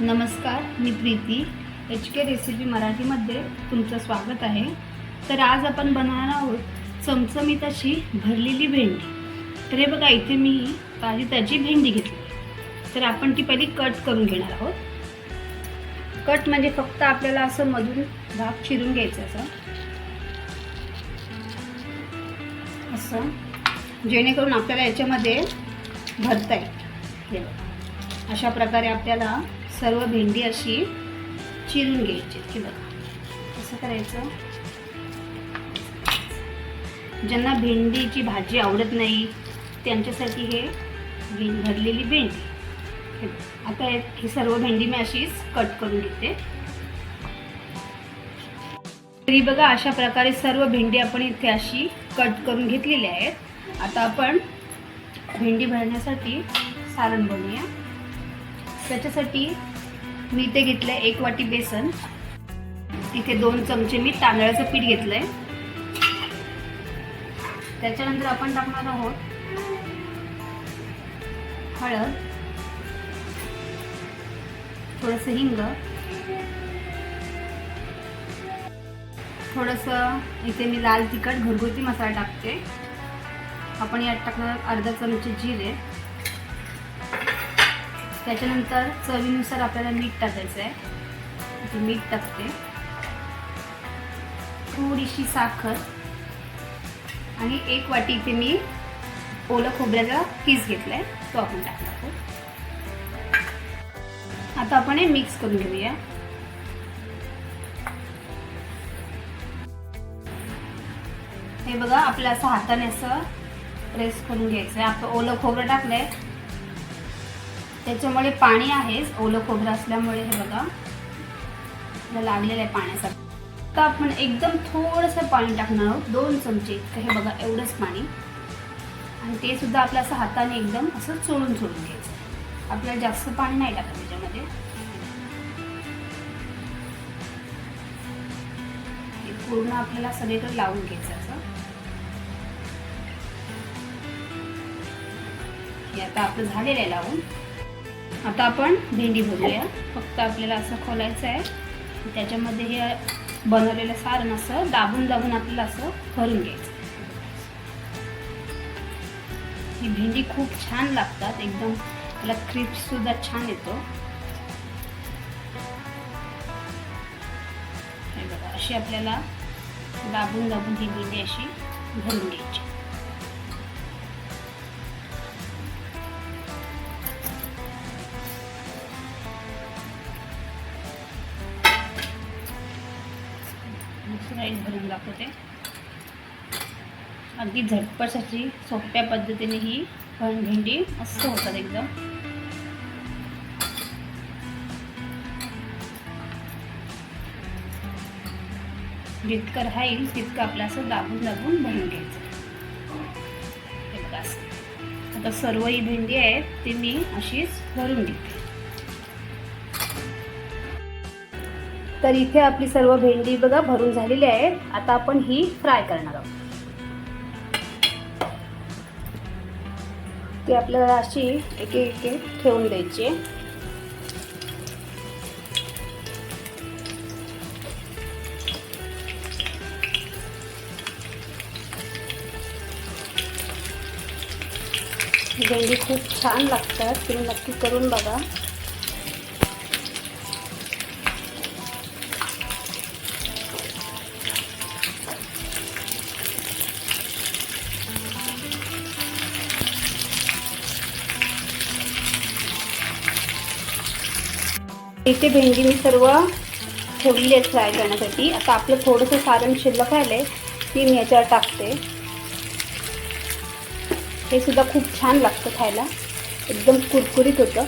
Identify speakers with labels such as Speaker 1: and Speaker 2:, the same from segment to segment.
Speaker 1: नमस्कार मी Preeti. H K recipe मराठीमध्ये तुमचं स्वागत आहे. तर आज आपण बनवणार आहोत चमचमीत अशी भरलेली भेंडी. तर हे बघा इथे मी ताजी ताजी भेंडी घेतली. तर आपण ती पहिली कट करून घेणार आहोत. कट म्हणजे फक्त आपल्याला असं मधून भाग चिरून घ्यायचा असं. असं. जेणेकरून आपल्याला याच्यामध्ये भरता येईल. अशा प्रकारे आपल्याला सर्व भेंडी अशी चिरून घ्यायची की बघा. कसं करायचं? ज्यांना भेंडीची भाजी आवडत नाही त्यांच्यासाठी हे भरलेली भेंडी. आता ही सर्व भेंडी मी अशीच कट करून घेते. तरी बघा अशा प्रकारे सर्व भेंडी आपण इथे अशी कट करून घेतलेली आहेत. आता आपण भेंडी भरण्यासाठी सारण बनवूया. त्याच्यासाठी मी इथे घेतलं आहे एक वाटी बेसन. इथे दोन चमचे मी तांदळाचं पीठ घेतलं आहे त्याच्यानंतर आपण टाकणार आहोत हळद थोडंसं हिंग थोडंसं इथे मी लाल तिखट घरगुती मसाला टाकते. आपण यात टाकणार अर्धा चमचे जिरे. त्याच्यानंतर चवीनुसार आपल्याला मीठ टाकायचं आहे मीठ टाकते. थोडीशी साखर. आणि एक वाटी इथे मी ओलं खोबऱ्याचा पीस घेतला आहे तो आपण टाकला आहोत. आता आपण हे मिक्स करून घेऊया. हे बघा आपल्या असं हाताने असं प्रेस करून घ्यायचं आहे आपलं ओलं खोबरं टाकलंय. त्याच्यामुळे पाणी आहेच ओलं खोबरं असल्यामुळे हे बघा. लागलेलं आहे पाण्यासाठी. तर आपण एकदम थोडंसं पाणी टाकणार आहोत दोन चमचे. इतकं हे बघा एवढंच पाणी. आणि ते सुद्धा आपलं असं हाताने एकदम असं चोळून चोळून घ्यायचं. आपल्याला जास्त पाणी नाही टाकत त्याच्यामध्ये. हे पूर्ण आपल्याला सगळीकडे लावून घ्यायचं असं. हे आता आपलं झालेलं आहे लावून. आता आपण भेंडी भरूया. फक्त आपल्याला असं खोलायचं आहे. त्याच्यामध्ये हे बनवलेलं सारण असं दाबून दाबून आपल्याला असं भरून घ्यायचं. ही भेंडी खूप छान लागतात. एकदम त्याला क्रिप सुद्धा छान येतो. हे बघा अशी आपल्याला दाबून दाबून ही भेंडी अशी भरून घ्यायची. दुसरा राईस भरून दाखवते. अगदी झटपटसाठी सोप्या पद्धतीने ही पण भेंडी मस्त होतात एकदम. जितकं राहील तितकं आपलं असं दाबून दाबून भरून घ्यायचं. आता सर्व ही भेंडी आहेत ती मी अशीच भरून घेते. तर इथे आपली सर्व भेंडी बघा भरून झालेली आहे. आता आपण ही फ्राय करणार आहोत. ती आपल्याला अशी एक एक ठेवून द्यायची भेंडी खूप छान लागतात. तुम्ही नक्की करून बघा. इथे भेंडी मी सर्व ठेवलेली आहे फ्राय करण्यासाठी. आता आपलं थोडंसं सारण शिल्लक राहिलं ती मी याच्यावर टाकते. हे सुद्धा खूप छान लागतं खायला. एकदम कुरकुरीत होतं.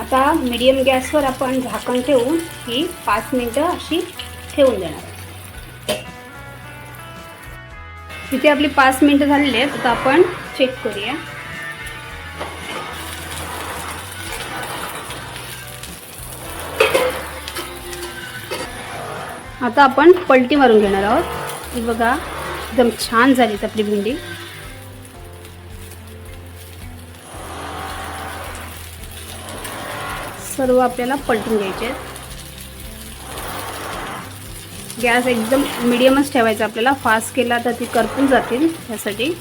Speaker 1: आता मीडियम गॅसवर आपण झाकण ठेवून ही पाच मिनटं अशी ठेवून देणार. तिथे इथे आपली पाच मिनटं झालेली आहेत. आता आपण चेक करूया. आता आपण पलटी मारून घेणार आहोत. ही बघा एकदम छान झालीत आपली भेंडी. सर्व आपल्याला पलटून घ्यायचे आहेत. गॅस एकदम मिडियमच ठेवायचा आपल्याला. फास्ट केला तर ती करपून जातील त्यासाठी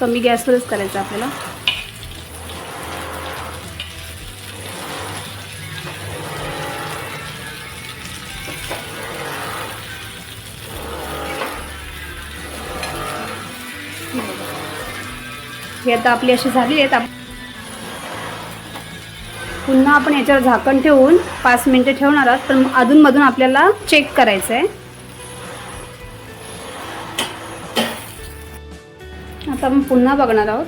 Speaker 1: कमी गॅसवरच करायचं आपल्याला. हे आता आपली अशी झाली आहेत. पुन्हा आपण याच्यावर झाकण ठेवून पाच मिनटं ठेवणार आहोत. पण अधूनमधून आपल्याला चेक करायचं आहे आता आपण पुन्हा बघणार आहोत.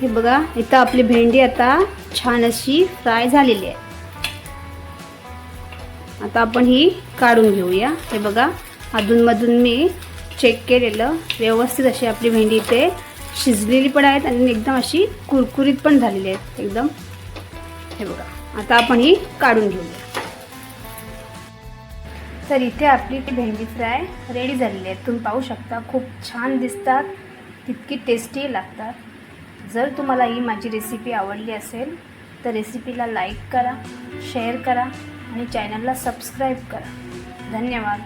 Speaker 1: हे बघा इथं आपली भेंडी आता छान अशी फ्राय झालेली आहे. आता आपण ही काढून घेऊया. हे बघा. अधूनमधून मी चेक केलेलं. व्यवस्थित अशी आपली भेंडी इथे शिजलेली पण आहेत आणि एकदम अशी कुरकुरीत पण झालेली आहेत. एकदम. हे बघा. आता आपण ही काढून घेऊया तर इथे आपली ती भेंडी फ्राय रेडी झालेली आहे. तुम्ही पाहू शकता खूप छान दिसतात. तितकी टेस्टी लागतात. जर तुम्हाला ही माझी रेसिपी आवडली असेल तर रेसिपीला लाईक करा शेअर करा आणि चॅनलला सबस्क्राईब करा. धन्यवाद.